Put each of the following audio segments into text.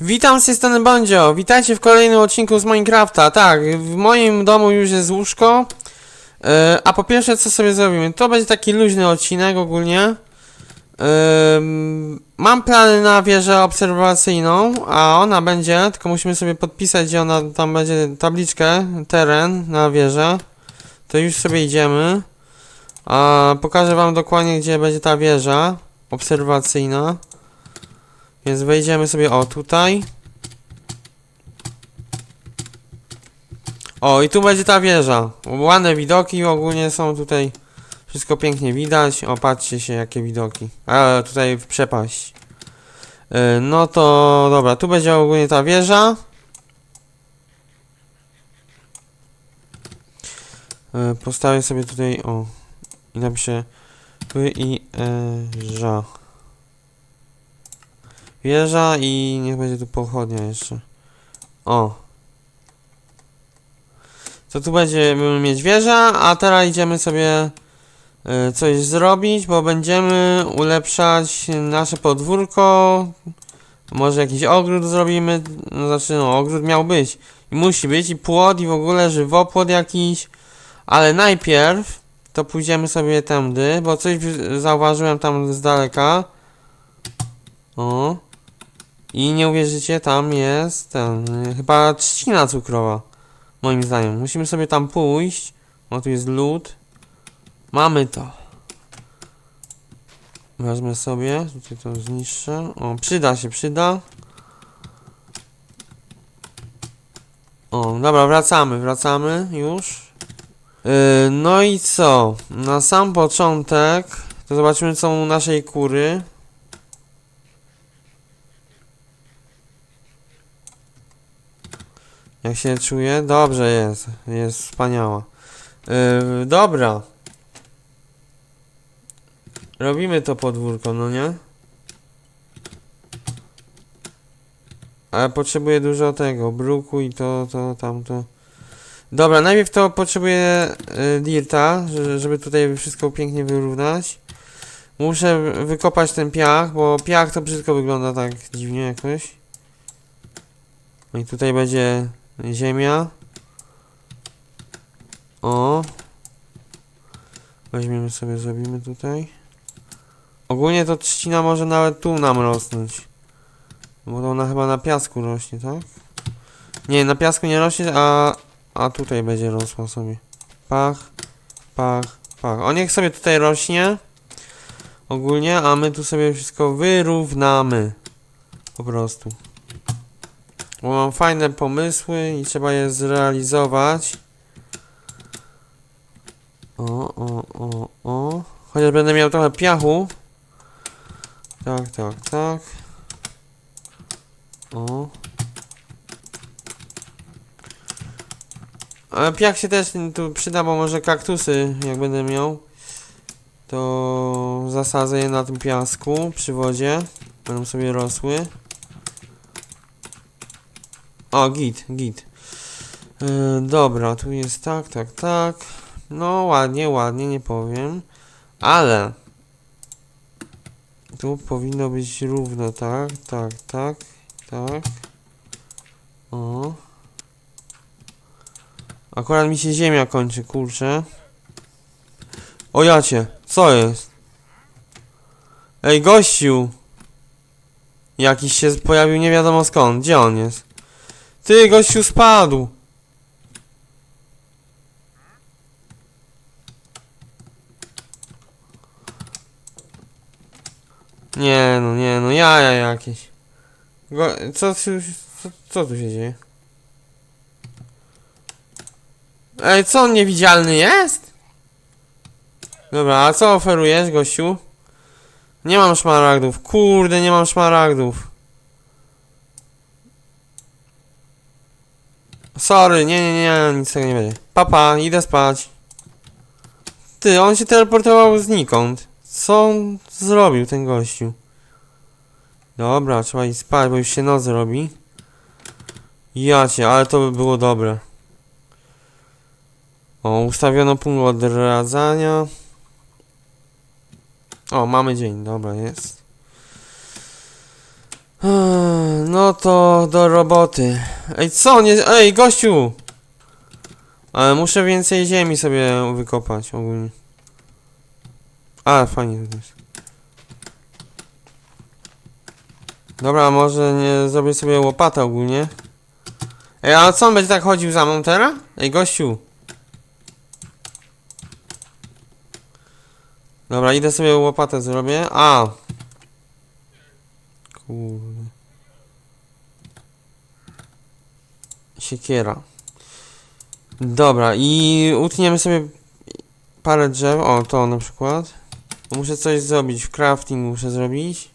Witam z tej strony witajcie w kolejnym odcinku z Minecrafta. Tak, w moim domu już jest łóżko. E, a po pierwsze co sobie zrobimy? To będzie taki luźny odcinek ogólnie. Em, mam plany na wieżę obserwacyjną, a ona będzie, tylko musimy sobie podpisać, gdzie ona tam będzie tabliczkę, teren na wieżę. To już sobie idziemy. A pokażę wam dokładnie, gdzie będzie ta wieża obserwacyjna. Więc wejdziemy sobie o tutaj. O, i tu będzie ta wieża. Ładne widoki ogólnie są tutaj. Wszystko pięknie widać. O, patrzcie się jakie widoki. A, tutaj w przepaść. Yy, no to dobra, tu będzie ogólnie ta wieża. Yy, postawię sobie tutaj, o, i napiszę wieża. Wieża i niech będzie tu pochodnia jeszcze. O. To tu będziemy mieć wieża, a teraz idziemy sobie y, coś zrobić, bo będziemy ulepszać nasze podwórko. Może jakiś ogród zrobimy. No znaczy no, ogród miał być. I musi być i płot i w ogóle żywopłot jakiś. Ale najpierw to pójdziemy sobie tędy, bo coś zauważyłem tam z daleka. O. I nie uwierzycie, tam jest ten, y, chyba trzcina cukrowa. Moim zdaniem. Musimy sobie tam pójść. O, tu jest lód. Mamy to. Wezmę sobie, tutaj to zniszczę. O, przyda się, przyda. O, dobra, wracamy, wracamy już. Yy, no i co? Na sam początek to zobaczymy co u naszej kury. Jak się czuje? Dobrze jest. Jest wspaniała. Yy, dobra. Robimy to podwórko, no nie? Ale potrzebuję dużo tego, bruku i to, to, tamto. Dobra, najpierw to potrzebuję y, dirta, że- żeby tutaj wszystko pięknie wyrównać. Muszę wykopać ten piach, bo piach to brzydko wygląda tak dziwnie jakoś. No i tutaj będzie ziemia. O. Weźmiemy sobie, zrobimy tutaj. Ogólnie to trzcina może nawet tu nam rosnąć. Bo ona chyba na piasku rośnie, tak? Nie, na piasku nie rośnie, a, a tutaj będzie rosła sobie. Pach, pach, pach. O niech sobie tutaj rośnie. Ogólnie, a my tu sobie wszystko wyrównamy. Po prostu. Bo mam fajne pomysły i trzeba je zrealizować. O, o, o, o. Chociaż będę miał trochę piachu. Tak, tak, tak. O. Ale piach się też tu przyda, bo może kaktusy, jak będę miał, to zasadzę je na tym piasku przy wodzie. Będą sobie rosły. O, git, git. Yy, dobra, tu jest tak, tak, tak. No, ładnie, ładnie, nie powiem. Ale tu powinno być równo, tak, tak, tak, tak. O. Akurat mi się ziemia kończy, kurczę. O jacie, co jest? Ej, gościu! Jakiś się pojawił nie wiadomo skąd, gdzie on jest? Ty, gościu spadł! Nie no, nie no, jaja jakieś. Go, co, co, co tu się dzieje? Ej, co on niewidzialny jest? Dobra, a co oferujesz, gościu? Nie mam szmaragdów, kurde, nie mam szmaragdów. Sorry, nie, nie, nie, nic z tego nie będzie. Papa, idę spać. Ty, on się teleportował znikąd. Co on zrobił, ten gościu? Dobra, trzeba iść spać, bo już się noc robi. Jacie, ale to by było dobre. O, ustawiono punkt odradzania. O, mamy dzień, dobra, jest. Eee, No to do roboty. Ej, co? Nie, ej, gościu! Ale muszę więcej ziemi sobie wykopać ogólnie. A, fajnie to jest. Dobra, może nie zrobię sobie łopatę ogólnie. Ej, a co on będzie tak chodził za mną teraz? Ej, gościu. Dobra, idę sobie łopatę zrobię. A. Kurde. Siekiera. Dobra, i utniemy sobie parę drzew. O, to na przykład. Muszę coś zrobić. W crafting muszę zrobić.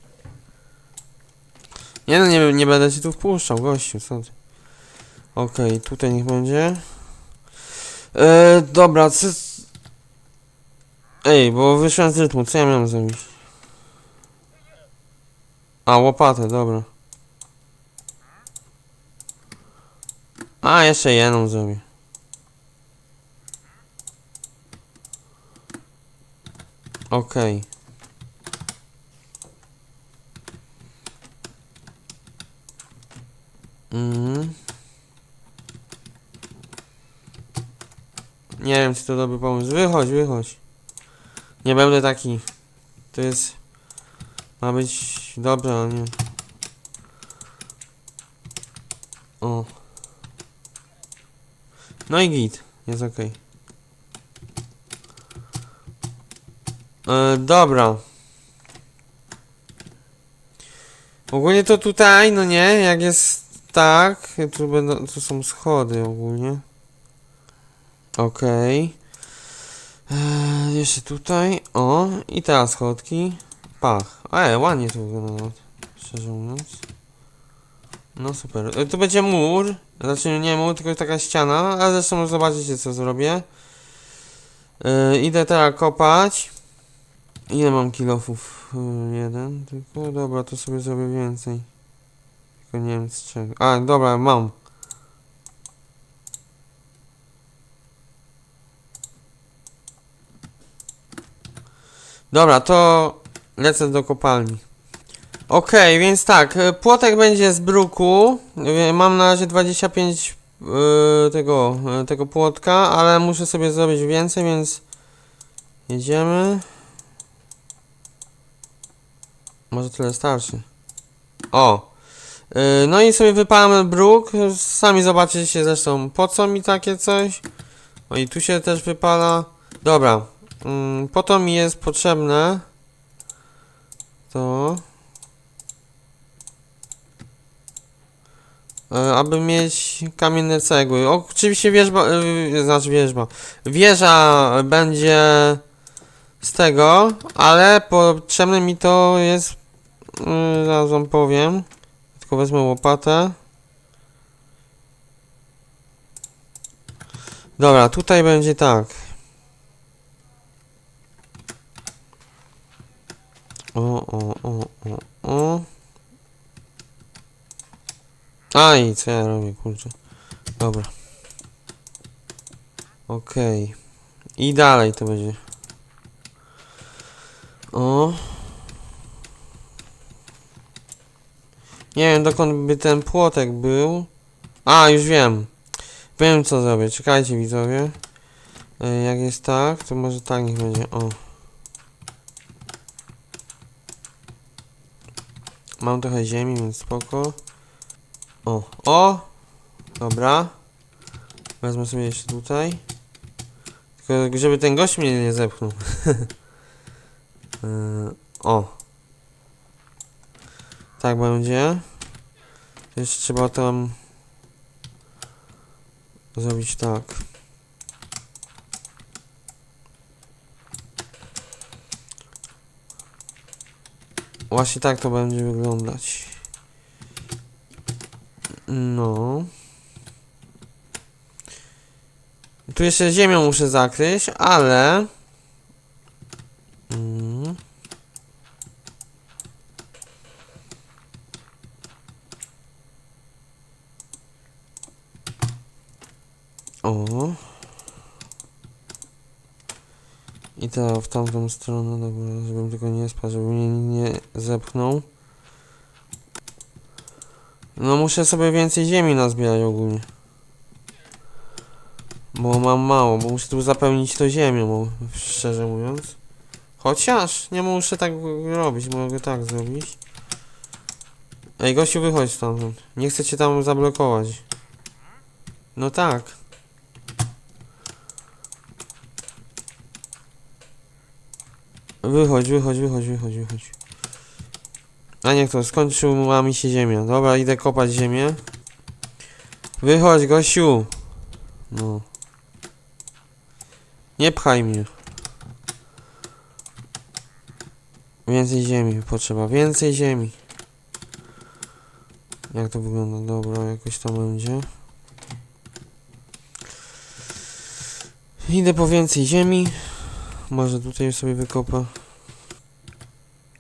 Nie no, nie, nie będę ci tu wpuszczał, gościu, co ty. Okej, tutaj niech będzie. E, dobra, co... Ej, bo wyszłem z rytmu, co ja miałem zrobić? A, łopatę, dobra. A, jeszcze jedną zrobię. Okej. Mhm. Nie wiem, czy to dobry pomysł. Wychodź, wychodź. Nie będę taki. To jest... Ma być dobre, a nie... O. No i git. Jest okej. E, dobra. Ogólnie to tutaj, no nie, jak jest tak, tu będą, tu są schody ogólnie. Okej. Eee, jeszcze tutaj, o, i teraz schodki. Pach. E, ładnie to wygląda szczerze mówiąc. No super. E, tu będzie mur, znaczy nie mur, tylko taka ściana, ale zresztą zobaczycie co zrobię. E, idę teraz kopać. Ile mam kilofów? Y, Jeden, tylko dobra, to sobie zrobię więcej. Tylko nie wiem z czego. A, dobra, mam. Dobra, to lecę do kopalni. Okej, więc tak, y, płotek będzie z bruku. Y, Mam na razie 25 y, tego, y, tego płotka, ale muszę sobie zrobić więcej, więc jedziemy. Może tyle starszy. O! Yy, no i sobie wypalamy bruk. Sami zobaczycie zresztą po co mi takie coś. O i tu się też wypala. Dobra. Ym, po to mi jest potrzebne to. Yy, aby mieć kamienne cegły. Oczywiście wieżba, yy, znaczy wieżba. Wieża będzie z tego, ale potrzebne mi to jest Yy, zaraz wam powiem. Tylko wezmę łopatę. Dobra, tutaj będzie tak. O, o, o, o, o. Aj, co ja robię, kurczę. Dobra. Okej. I dalej to będzie. O. Nie wiem dokąd by ten płotek był. A, już wiem. Wiem co zrobię. Czekajcie widzowie. E, Jak jest tak, to może tak niech będzie. O. Mam trochę ziemi, więc spoko. O, o! Dobra. Wezmę sobie jeszcze tutaj. Tylko żeby ten gość mnie nie zepchnął. E, o. Tak będzie. Jeszcze trzeba tam zrobić tak. Właśnie tak to będzie wyglądać. No. Tu jeszcze ziemią muszę zakryć, ale... Mm. O. I to w tamtą stronę, dobra, żebym tylko nie spał, żeby mnie nie zepchnął. No muszę sobie więcej ziemi nazbierać ogólnie. Bo mam mało, bo muszę tu zapełnić to ziemią, szczerze mówiąc. Chociaż nie muszę tak robić, mogę tak zrobić. Ej, gościu, wychodź stamtąd. Nie chcę cię tam zablokować. No tak. Wychodź, wychodź, wychodź, wychodź, wychodź. A niech to, skończyła mi się ziemia. Dobra, idę kopać ziemię. Wychodź, gościu. No. Nie pchaj mnie. Więcej ziemi potrzeba, więcej ziemi. Jak to wygląda? Dobra, jakoś to będzie. Idę po więcej ziemi. Może tutaj sobie wykopę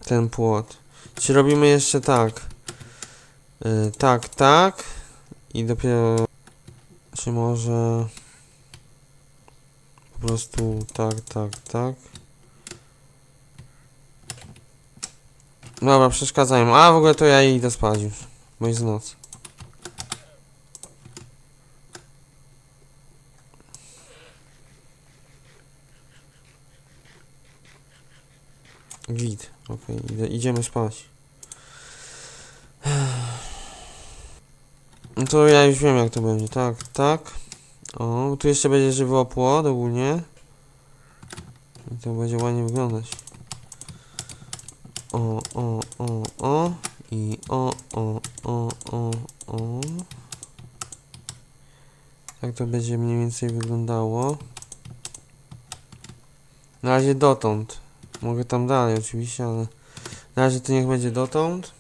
ten płot. Czy robimy jeszcze tak? Yy, tak, tak. I dopiero... Czy może... Po prostu tak, tak, tak. Dobra, przeszkadzają. A w ogóle to ja idę spać już. Bo jest noc. Git. Okej, idę, idziemy spać. No to ja już wiem jak to będzie. Tak, tak. O, tu jeszcze będzie żywy opłot ogólnie. I to będzie ładnie wyglądać. O, o, o, o. I o, o, o, o, o. Tak to będzie mniej więcej wyglądało. Na razie dotąd. Mogę tam dalej oczywiście, ale na razie to niech będzie dotąd.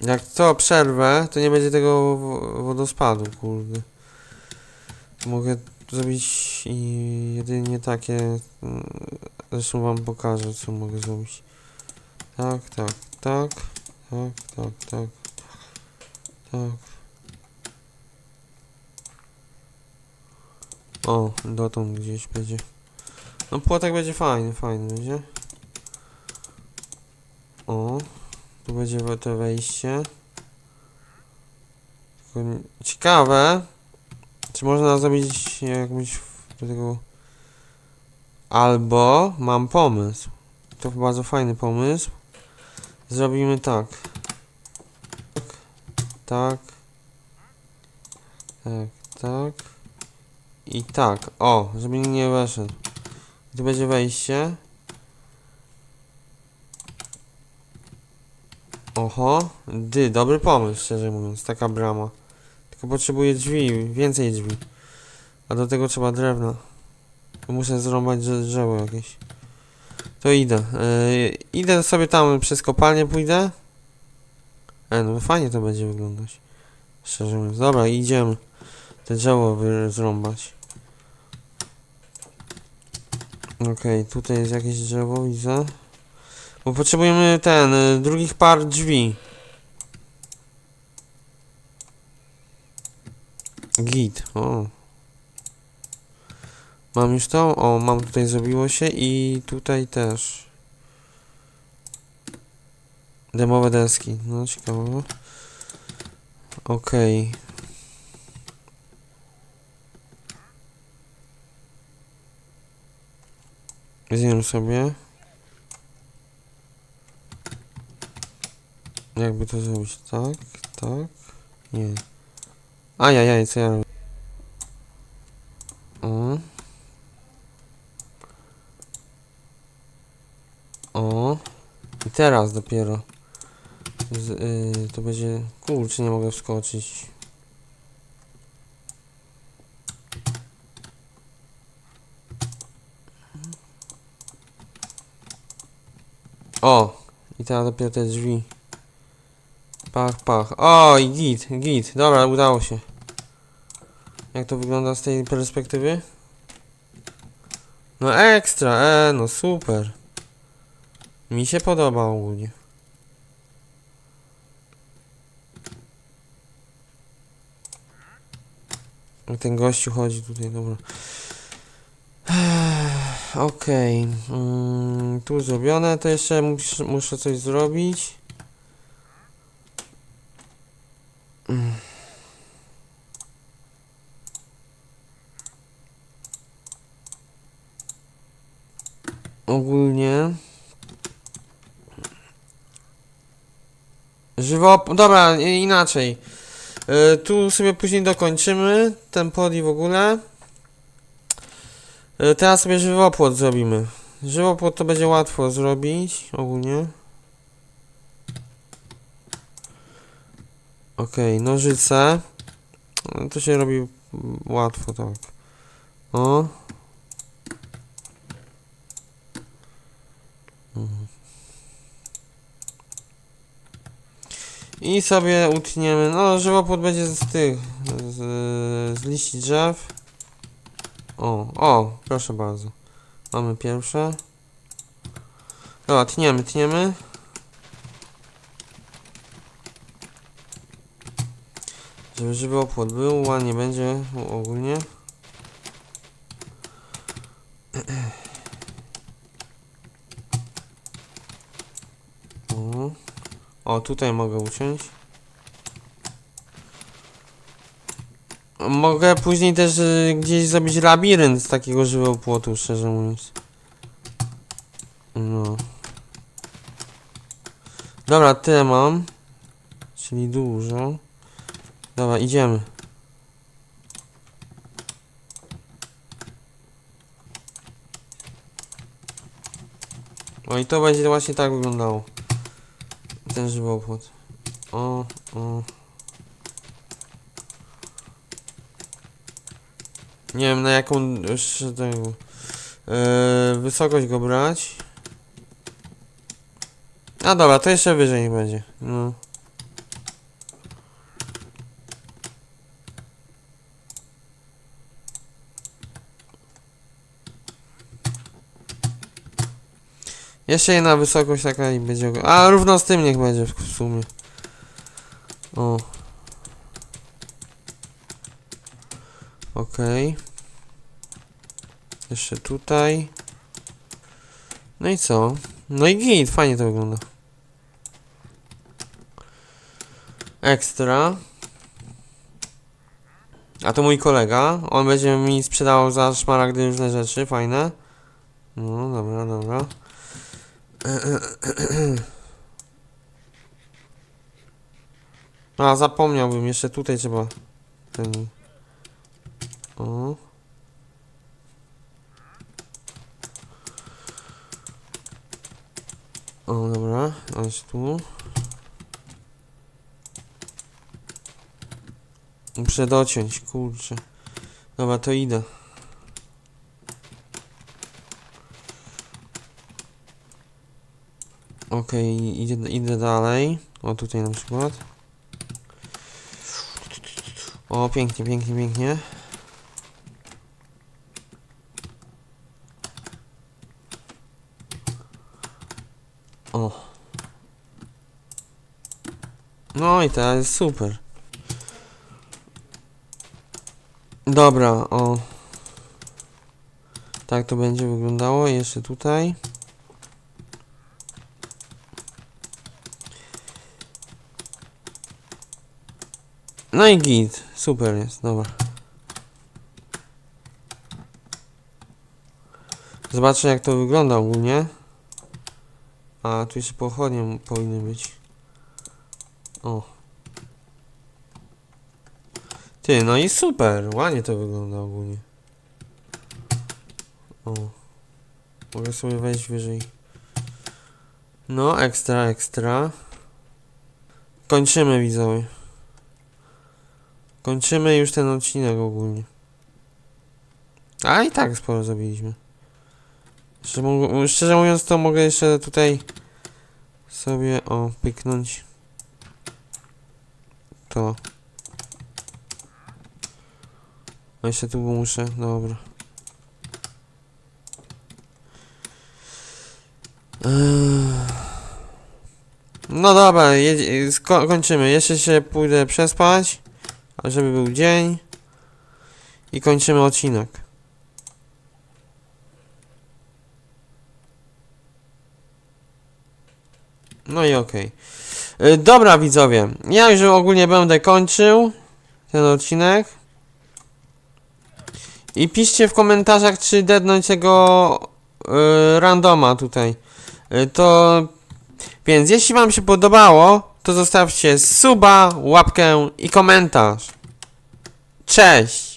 Jak co przerwę, to nie będzie tego wo- wodospadu, kurde. Mogę zrobić i jedynie takie. mm, Zresztą wam pokażę, co mogę zrobić. Tak, tak, tak, tak, tak, tak, tak. O, dotąd gdzieś będzie. No płotek będzie fajny, fajny będzie. O, tu będzie to wejście. Ciekawe, czy można zrobić jakbyś do tego... Albo mam pomysł. To bardzo fajny pomysł. Zrobimy tak. Tak. Tak, tak. I tak. O, żeby nie weszedł. Tu będzie wejście. Oho. Dy, dobry pomysł, szczerze mówiąc. Taka brama. Tylko potrzebuję drzwi, więcej drzwi. A do tego trzeba drewna. Muszę zrąbać drze- drzewo jakieś. To idę. Yy, idę sobie tam przez kopalnię pójdę. E, no fajnie to będzie wyglądać. Szczerze mówiąc. Dobra, idziemy. Te drzewo zrąbać. Okej, tutaj jest jakieś drzewo, widzę. Bo potrzebujemy ten, y, drugich par drzwi. Git, o. Mam już to? O, mam tutaj zrobiło się i tutaj też. Demowe deski, no ciekawe. Okej. Zjem sobie. Jakby to zrobić? Tak, tak. Nie. Ajajaj, co ja robię? O. O. I teraz dopiero. Z, y, to będzie... Kurczę, nie mogę wskoczyć. O! I teraz dopiero te drzwi. Pach, pach. O, i git, git. Dobra, udało się. Jak to wygląda z tej perspektywy? No ekstra, e, no super. Mi się podoba ogólnie. Ten gościu chodzi tutaj, dobra. Okej, mm, tu zrobione, to jeszcze mus, muszę coś zrobić. Mm. Ogólnie. Żywop... Dobra, inaczej. Y, tu sobie później dokończymy ten pod i w ogóle. Y, teraz sobie żywopłot zrobimy. Żywopłot to będzie łatwo zrobić ogólnie. Okej, nożyce. No, To się robi łatwo, tak. O. Mhm. I sobie utniemy, no żywopłot będzie z tych, z, z liści drzew. O, o, proszę bardzo. Mamy pierwsze. Dobra, tniemy, tniemy. Żeby żywy opłot był, ładnie będzie ogólnie. O tutaj mogę uciąć. Mogę później też y, gdzieś zrobić labirynt z takiego żywego płotu, szczerze mówiąc. No. Dobra, tyle mam. Czyli dużo. Dobra, idziemy. O i to będzie właśnie tak wyglądało. Ten żywopłot. O, o. Nie wiem na jaką już tego yy, wysokość go brać. A dobra, to jeszcze wyżej nie będzie. No. Jeszcze jedna wysokość taka i będzie. A równo z tym niech będzie w sumie. O. Okej. Jeszcze tutaj. No i co? No i git, fajnie to wygląda. Ekstra. A to mój kolega. On będzie mi sprzedawał za szmaragdy różne rzeczy, fajne. No, dobra, dobra. A, zapomniałbym, jeszcze tutaj trzeba ten... O. O, dobra, aż tu. Muszę dociąć, kurczę. Dobra, to idę. Okej, idę, idę dalej. O, tutaj na przykład. O, pięknie, pięknie, pięknie. O. No i teraz jest super. Dobra, o. Tak to będzie wyglądało. Jeszcze tutaj. No i git. Super jest, dobra. Zobaczę jak to wygląda ogólnie. A tu jeszcze pochodnie powinny być. O. Ty, no i super. Ładnie to wygląda ogólnie. O. Mogę sobie wejść wyżej. No, ekstra, ekstra. Kończymy widzowie. Kończymy już ten odcinek ogólnie. A i tak sporo zrobiliśmy. Szczerze, mówiąc to mogę jeszcze tutaj sobie o to. A jeszcze tu muszę, dobra. Ech. No dobra, kończymy. Jeszcze się pójdę przespać, żeby był dzień. I kończymy odcinek. No i okej. Y, Dobra widzowie, ja już ogólnie będę kończył ten odcinek. I piszcie w komentarzach, czy dednąć tego y, randoma tutaj. Y, to więc jeśli wam się podobało, to zostawcie suba, łapkę i komentarz. Cześć!